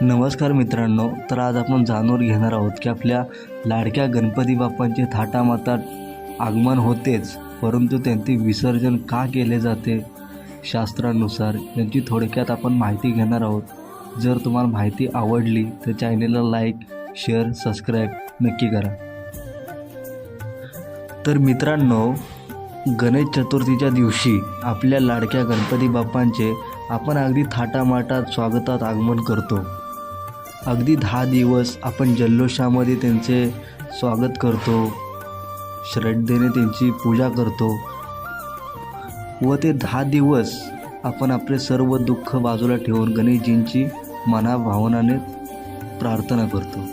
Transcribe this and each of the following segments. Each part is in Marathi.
नमस्कार मित्रांनो तर आज आपण जाणून घेणार आहोत की आपल्या लाडक्या गणपती बाप्पांचे थाटामाटात आगमन होतेच परंतु त्यांचे विसर्जन का केले जाते? शास्त्रानुसार यांची थोडक्यात आपण माहिती घेणार आहोत. जर तुम्हाला माहिती आवडली तर चॅनेलला लाईक शेअर सबस्क्राईब नक्की करा. तर मित्रांनो गणेश चतुर्थीच्या दिवशी आपल्या लाडक्या गणपती बाप्पांचे आपण अगदी थाटामाटात स्वागतात आगमन करतो. अगदी दहा दिवस आपण जल्लोषामध्ये त्यांचे स्वागत करतो श्रद्धेने त्यांची पूजा करतो व ते दहा दिवस आपण आपले सर्व दुःख बाजूला ठेवून गणेशजींची मनाभावनाने प्रार्थना करतो.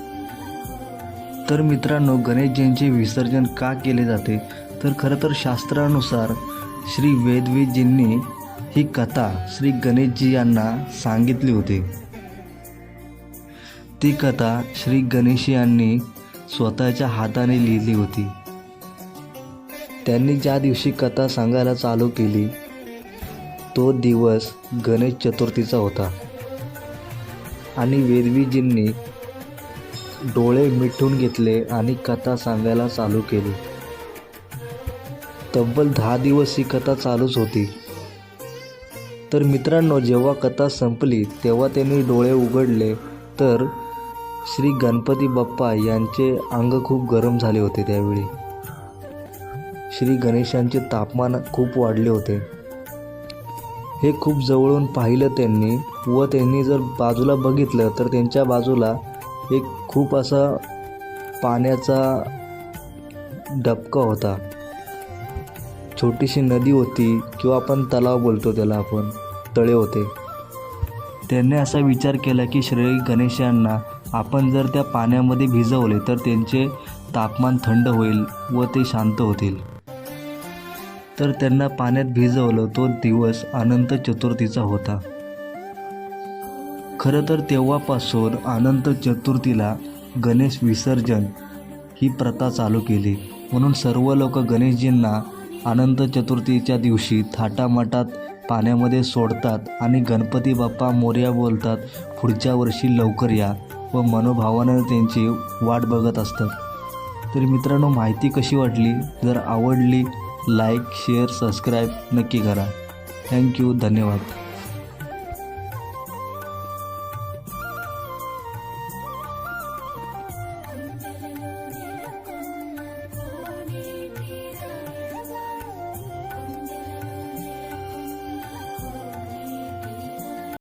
तर मित्रांनो गणेशजींचे विसर्जन का केले जाते? तर खरं तर शास्त्रानुसार श्री वेदवीजींनी ही कथा श्री गणेशजी यांना सांगितली होती. ती कथा श्री गणेश यांनी स्वतःच्या हाताने लिहिली होती. त्यांनी ज्या दिवशी कथा सांगायला चालू केली तो दिवस गणेश चतुर्थीचा होता. आणि वेदवीजींनी डोळे मिटून घेतले आणि कथा सांगायला चालू केली. तब्बल दहा दिवस ही कथा चालूच होती. तर मित्रांनो जेव्हा कथा संपली तेव्हा त्यांनी डोळे उघडले तर श्री गणपती बाप्पा यांचे अंग खूप गरम झाले होते त्यावेळी. श्री गणेशांचे तापमान खूप वाढले होते. हे खूप जवळून पाहिलं त्यांनी व त्यांनी जर बाजूला बघितलं तर त्यांच्या बाजूला एक खूप असा पाण्याचा डबका होता. छोटीशी नदी होती किंवा आपण तलाव बोलतो त्याला आपण तळे होते. त्यांनी असा विचार केला की श्री गणेशांना आपण जर त्या पाण्यामध्ये भिजवले तर त्यांचे तापमान थंड होईल व ते शांत होतील. तर त्यांना पाण्यात भिजवलं तो दिवस अनंत चतुर्थीचा होता. खरं तर तेव्हापासून अनंत चतुर्थीला गणेश विसर्जन ही प्रथा चालू केली. म्हणून सर्व लोक गणेशजींना अनंत चतुर्थीच्या दिवशी थाटामाटात पाण्यामध्ये सोडतात आणि गणपती बाप्पा मोर्या बोलतात पुढच्या वर्षी लवकर या. व मनोभावानं त्यांची वाट बघत असतात. तर मित्रांनो माहिती कशी वाटली? जर आवडली लाईक शेअर सबस्क्राईब नक्की करा. थँक्यू धन्यवाद.